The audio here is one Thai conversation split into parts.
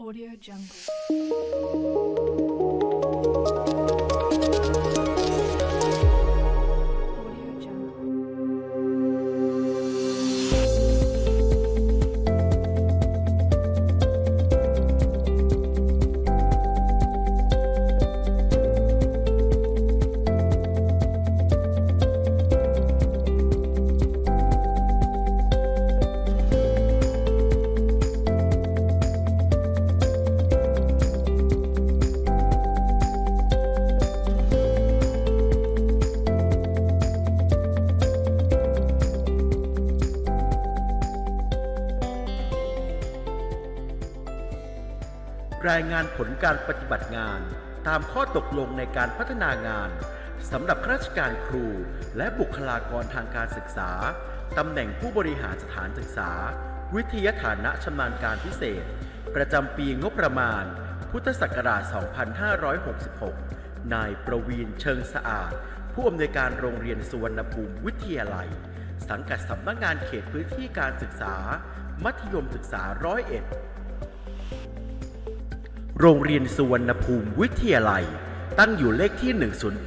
Audio Jungle. รายงานผลการปฏิบัติงาน ตามข้อตกลงในการพัฒนางานสำหรับข้าราชการครู และบุคลากรทางการศึกษา ตำแหน่งผู้บริหารสถานศึกษา วิทยาฐานะชำนาญการพิเศษ ประจำปีงบประมาณ พุทธศักราช 2566 นายประวีนเชิงสะอาด ผู้อำนวยการโรงเรียนสุวรรณภูมิวิทยาลัย สังกัดสำนักงานเขตพื้นที่การศึกษา มัธยมศึกษาร้อยเอ็ด โรงเรียนสุวรรณภูมิวิทยาลัย ตั้งอยู่เลขที่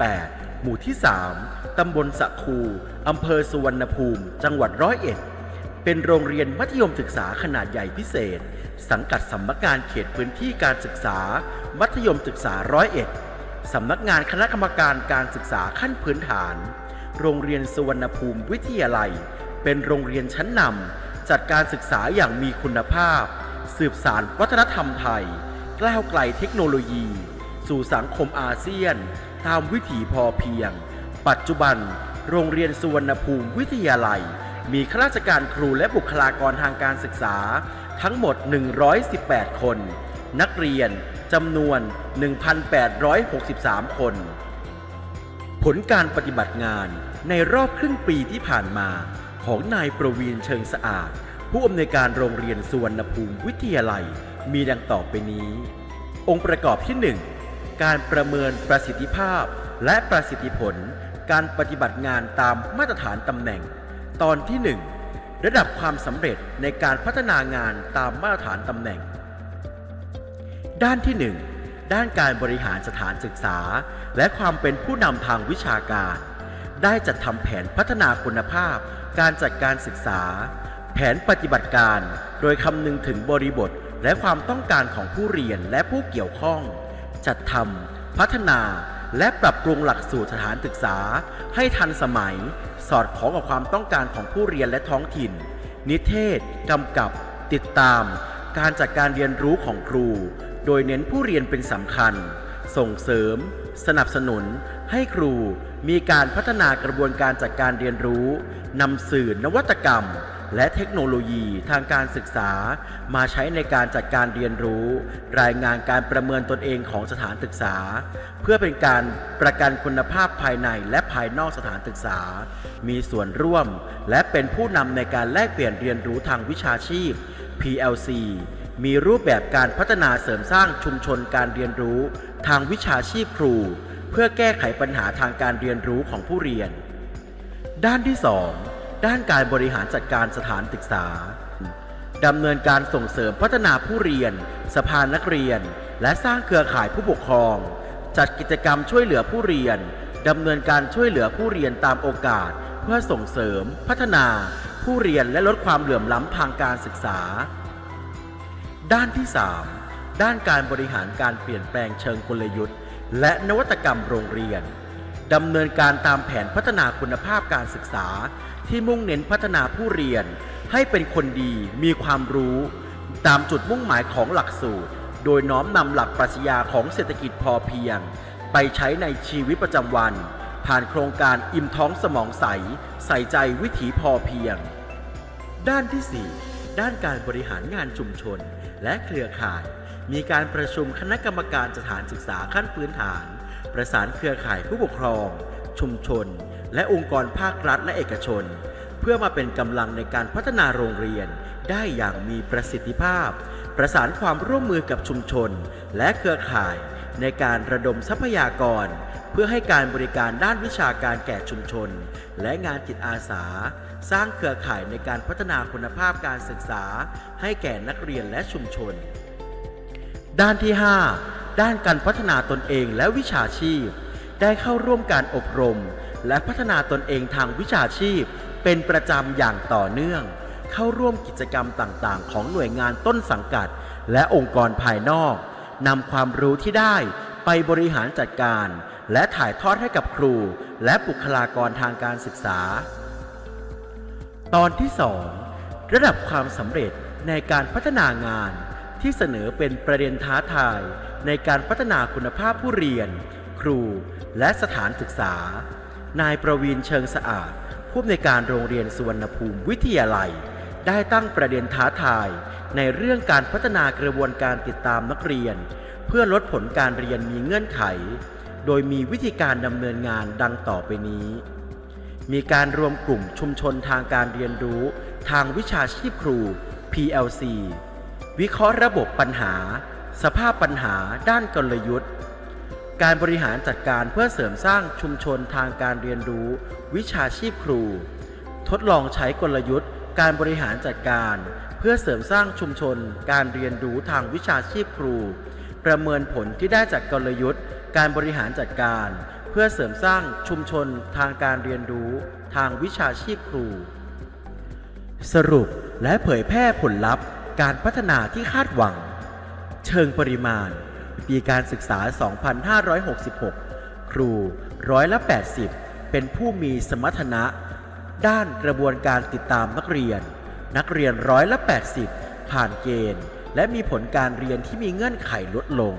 108 หมู่ที่ 3 ตำบลสะคู อำเภอสุวรรณภูมิ จังหวัดร้อยเอ็ด เป็นโรงเรียนมัธยมศึกษาขนาดใหญ่พิเศษ สังกัดสำนักงานเขตพื้นที่การศึกษา มัธยมศึกษาร้อยเอ็ดสำนักงานคณะกรรมการการศึกษาขั้นพื้นฐาน โรงเรียนสุวรรณภูมิวิทยาลัย เป็นโรงเรียนชั้นนำจัดการศึกษาอย่างมีคุณภาพ สืบสารวัฒนธรรมไทย ก้าวไกลเทคโนโลยี สู่สังคมอาเซียน ตามวิถีพอเพียง ปัจจุบัน โรงเรียนสุวรรณภูมิวิทยาลัย มีข้าราชการครูและบุคลากรทางการศึกษา ทั้งหมด 118 คน นักเรียนจำนวน 1,863 คน ผลการปฏิบัติงานในรอบครึ่งปีที่ผ่านมาของนายประวีนเชิงสะอาด ผู้อำนวยการโรงเรียนสุวรรณภูมิวิทยาลัย มีดังต่อไปนี้ องค์ประกอบที่ 1 การประเมินประสิทธิภาพ และประสิทธิผล การปฏิบัติงานตามมาตรฐานตำแหน่ง ตอนที่ 1 ระดับความสำเร็จในการพัฒนางานตามมาตรฐานตำแหน่ง ด้านที่ 1 ด้านการบริหารสถานศึกษา และความเป็นผู้นำทางวิชาการ ได้จัดทำแผนพัฒนาคุณภาพ การจัดการศึกษา แผนปฏิบัติการ โดยคำนึงถึงบริบท และความต้องการของผู้เรียนและผู้เกี่ยวข้อง จัดทำพัฒนาและปรับปรุงหลักสูตรสถานศึกษา ให้ทันสมัย สอดคล้องกับความต้องการของผู้เรียนและท้องถิ่น นิเทศกำกับ ติดตาม การจัดการเรียนรู้ของครู โดยเน้นผู้เรียนเป็นสำคัญ ส่งเสริม สนับสนุน ให้ครูมีการพัฒนากระบวนการจัดการเรียนรู้นำสื่อนวัตกรรม และเทคโนโลยีทางการศึกษา มาใช้ในการจัดการเรียนรู้ รายงานการประเมินตนเองของสถานศึกษา เพื่อเป็นการประกันคุณภาพภายในและภายนอกสถานศึกษา มีส่วนร่วม และเป็นผู้นำในการแลกเปลี่ยนเรียนรู้ทางวิชาชีพ PLC มีรูปแบบการพัฒนาเสริมสร้างชุมชนการเรียนรู้ ทางวิชาชีพครู เพื่อแก้ไขปัญหาทางการเรียนรู้ของผู้เรียน ด้านที่ 2 ด้านการบริหารจัดการสถานศึกษาดำเนินการส่งเสริมพัฒนาผู้เรียน สภานักเรียน และสร้างเครือข่ายผู้ปกครอง จัดกิจกรรมช่วยเหลือผู้เรียน ดำเนินการช่วยเหลือผู้เรียนตามโอกาส เพื่อส่งเสริม พัฒนา ผู้เรียนและลดความเหลื่อมล้ำทางการศึกษา ด้านที่ 3 ด้านการบริหารการเปลี่ยนแปลงเชิงกลยุทธ์ และนวัตกรรมโรงเรียน ดำเนินการตามแผนพัฒนาคุณภาพการศึกษา ที่มุ่งเน้นพัฒนาผู้เรียน ให้เป็นคนดีมีความรู้ ตามจุดมุ่งหมายของหลักสูตร โดยน้อมนำหลักปรัชญาของเศรษฐกิจพอเพียง ไปใช้ในชีวิตประจำวัน ผ่านโครงการอิ่มท้องสมองใส ใส่ใจวิถีพอเพียง ด้านที่ 4 ด้านการบริหารงานชุมชน และเครือข่าย มีการประชุมคณะกรรมการสถานศึกษาขั้นพื้นฐาน ประสานเครือข่ายผู้ปกครอง ชุมชน และองค์กรภาครัฐและเอกชน เพื่อมาเป็นกำลังในการพัฒนาโรงเรียน ได้อย่างมีประสิทธิภาพ ประสานความร่วมมือกับชุมชน และเครือข่ายในการระดมทรัพยากร เพื่อให้การบริการด้านวิชาการแก่ชุมชน และงานจิตอาสา สร้างเครือข่ายในการพัฒนาคุณภาพการศึกษา ให้แก่นักเรียนและชุมชน ด้านที่ 5 ด้านการพัฒนาตนเองและวิชาชีพ ได้เข้าร่วมการอบรม และพัฒนาตนเองทางวิชาชีพ เป็นประจำอย่างต่อเนื่อง เข้าร่วมกิจกรรมต่างๆ ของหน่วยงานต้นสังกัด และองค์กรภายนอกนำความรู้ที่ได้ไปบริหารจัดการ และถ่ายทอดให้กับครู และบุคลากรทางการศึกษา ตอนที่ 2 ระดับความสำเร็จในการพัฒนางาน ที่เสนอเป็นประเด็นท้าทาย ในการพัฒนาคุณภาพผู้เรียน ครู และสถานศึกษา นายประวีนเชิงสะอาด ผู้อำนวยการโรงเรียนสุวรรณภูมิวิทยาลัย ได้ตั้งประเด็นท้าทาย ในเรื่องการพัฒนากระบวนการติดตามนักเรียน เพื่อลดผลการเรียนมีเงื่อนไข โดยมีวิธีการดำเนินงานดังต่อไปนี้ มีการรวมกลุ่มชุมชนทางการเรียนรู้ ทางวิชาชีพครู PLC วิเคราะห์ระบบปัญหา สภาพปัญหาด้านกลยุทธ์ การบริหารจัดการเพื่อเสริมสร้างชุมชนทางการเรียนรู้ วิชาชีพครู ทดลองใช้กลยุทธ์ การบริหารจัดการ เพื่อเสริมสร้างชุมชน การเรียนรู้ทางวิชาชีพครู ประเมินผลที่ได้จากกลยุทธ์ การบริหารจัดการ เพื่อเสริมสร้างชุมชนทางการเรียนรู้ ทางวิชาชีพครู สรุปและเผยแพร่ผลลัพธ์ การพัฒนาที่คาดหวัง เชิงปริมาณ ปีการศึกษา 2566 ครูร้อยละ 80 เป็นผู้มีสมรรถนะ ด้านกระบวนการติดตามนักเรียน นักเรียนร้อยละ 80 ผ่านเกณฑ์ และมีผลการเรียนที่มีเงื่อนไขลดลง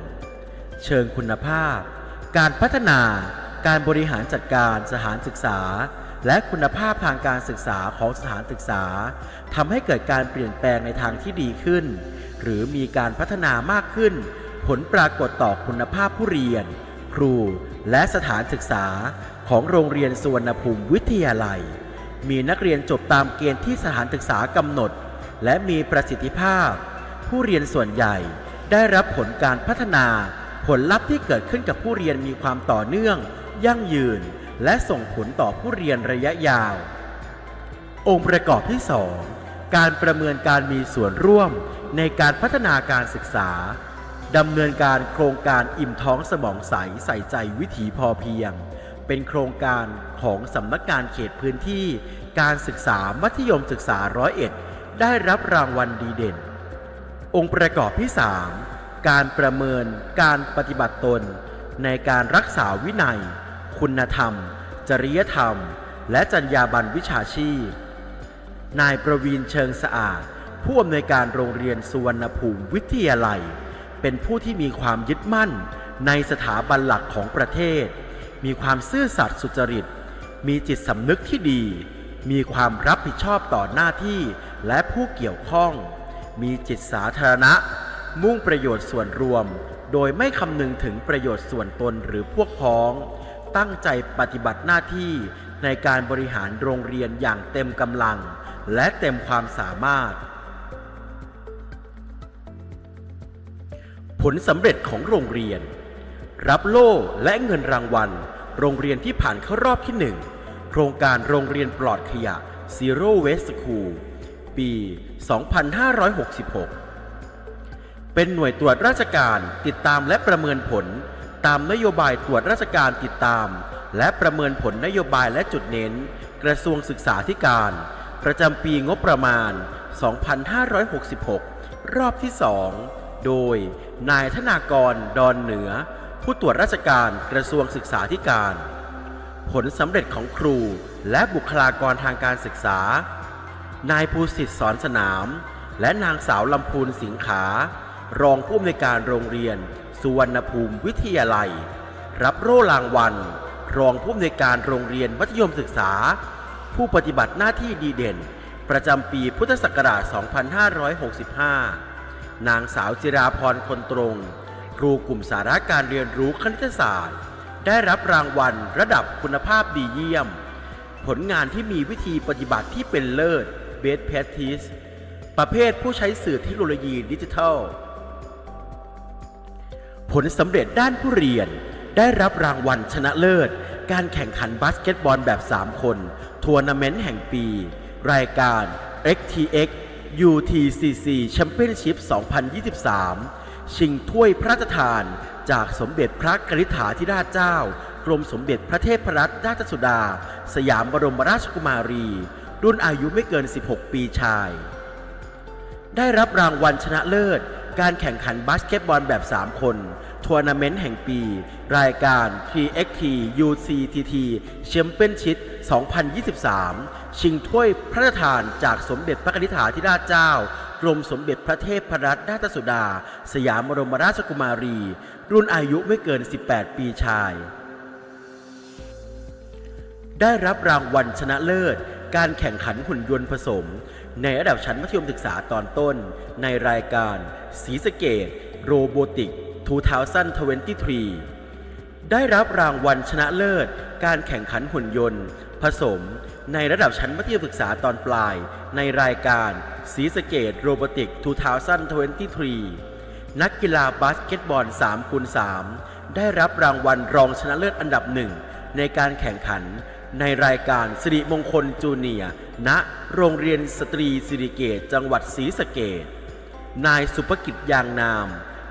เชิงคุณภาพ การพัฒนาการบริหารจัดการสถานศึกษา และคุณภาพทางการศึกษาของสถานศึกษาทำให้เกิดการเปลี่ยนแปลงในทางที่ดีขึ้น หรือมีการพัฒนามากขึ้น ผลปรากฏต่อคุณภาพผู้เรียน ครู และสถานศึกษาของโรงเรียนสุวรรณภูมิวิทยาลัย มีนักเรียนจบตามเกณฑ์ที่สถานศึกษากำหนด และมีประสิทธิภาพ ผู้เรียนส่วนใหญ่ได้รับผลการพัฒนา ผลลัพธ์ที่เกิดขึ้นกับผู้เรียนมีความต่อเนื่อง ยั่งยืน และส่งผลต่อผู้เรียนระยะยาว องค์ประกอบที่ 2 การประเมินการมีส่วนร่วมในการพัฒนาการศึกษาดำเนินการโครงการอิ่มท้องสมองใสใส่ใจวิถีพอเพียง เป็นโครงการของสำนักงานเขตพื้นที่ การศึกษามัธยมศึกษาร้อยเอ็ดได้รับรางวัลดีเด่น องค์ประกอบที่ 3 การประเมินการปฏิบัติตน ในการรักษาวินัย คุณธรรม จริยธรรม และจรรยาบรรณวิชาชีพ นายประวีนเชิงสะอาด ผู้อำนวยการโรงเรียนสุวรรณภูมิวิทยาลัย เป็นผู้ที่มีความยึดมั่น ในสถาบันหลักของประเทศ มีความซื่อสัตย์สุจริต มีจิตสำนึกที่ดี มีความรับผิดชอบต่อหน้าที่และผู้เกี่ยวข้อง มีจิตสาธารณะ มุ่งประโยชน์ส่วนรวมโดยไม่คำนึงถึงประโยชน์ส่วนตนหรือพวกพ้อง ตั้งใจปฏิบัติหน้าที่ในการบริหารโรงเรียนอย่างเต็มกำลัง และเต็มความสามารถ ผลสำเร็จของโรงเรียน รับโล่และเงินรางวัล โรงเรียนที่ผ่านเข้ารอบที่ 1 โครงการโรงเรียนปลอดขยะ Zero Waste School ปี 2566 เป็นหน่วยตรวจราชการติดตามและประเมินผล ตามนโยบายตรวจราชการติดตาม และประเมินผลนโยบายและจุดเน้น กระทรวงศึกษาธิการ ประจำปีงบประมาณ 2566 รอบที่ 2 โดย นายธนากร ดอนเหนือ ผู้ตรวจราชการกระทรวงศึกษาธิการ ผลสำเร็จของครูและบุคลากรทางการศึกษา นายภูสิทธิ์สอนสนาม และนางสาวลำพูนสิงขารองผู้อำนวยการโรงเรียน สุวรรณภูมิวิทยาลัย รับโล่รางวัล รองผู้อำนวยการโรงเรียนมัธยมศึกษา ผู้ปฏิบัติหน้าที่ดีเด่น ประจำปีพุทธศักราช 2565 นางสาวจิราพรคนตรง ครูกลุ่มสาระการเรียนรู้คณิตศาสตร์ ได้รับรางวัลระดับคุณภาพดีเยี่ยม ผลงานที่มีวิธีปฏิบัติที่เป็นเลิศ Best Practice ประเภทผู้ใช้สื่อเทคโนโลยีดิจิทัล ผลสำเร็จด้านผู้เรียน ได้รับรางวัลชนะเลิศ การแข่งขันบาสเกตบอลแบบ 3 คนทัวร์นาเมนต์แห่งปี รายการ XTX UTCC Championship 2023 ชิงถ้วยพระราชทาน จากสมเด็จพระกนิษฐาธิราชเจ้า กรมสมเด็จพระเทพรัตนราชสุดา สยามบรมราชกุมารี รุ่นอายุไม่เกิน 16 ปีชาย ได้รับรางวัลชนะเลิศ การแข่งขันบาสเกตบอลแบบ 3 คน ทัวร์นาเมนต์แห่งปี รายการ TXT UCTT Championship 2023 ชิงถ้วยพระราชทานจากสมเด็จพระนิธิาธิราชเจ้ากรมสมเด็จพระเทพรัตนราชสุดา สยามบรมราชกุมารี รุ่นอายุไม่เกิน 18 ปีชาย ได้รับรางวัลชนะเลิศ การแข่งขันหุ่นยนต์ผสม ในระดับชั้นมัธยมศึกษาตอนต้น ในรายการสีสเกตโรโบติก 2023 ได้รับรางวัลชนะเลิศ การแข่งขันหุ่นยนต์ ผสม ในระดับชั้นมัธยมศึกษาตอนปลาย ในรายการสีสเกตโรโบติก 2023 นักกีฬาบาสเกตบอล3คูณ3ได้รับรางวัลรองชนะเลิศอันดับหนึ่งในการแข่งขัน ในรายการสิริมงคลจูเนียณโรงเรียนสตรีสิริเกตจังหวัดศรีสะเกดนายสุภกิจยางนาม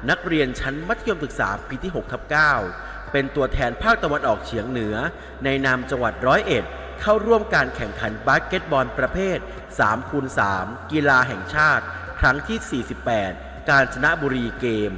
นักเรียนชั้นมัธยมศึกษาปีที่6ทับ9เป็นตัวแทนภาคตะวันออกเฉียงเหนือ ในนามจังหวัดร้อยเอ็ดเข้าร่วมการแข่งขันบาสเกตบอลประเภท3คูณ3กีฬาแห่งชาติ ครั้งที่ 48 กาญจนะบุรีเกม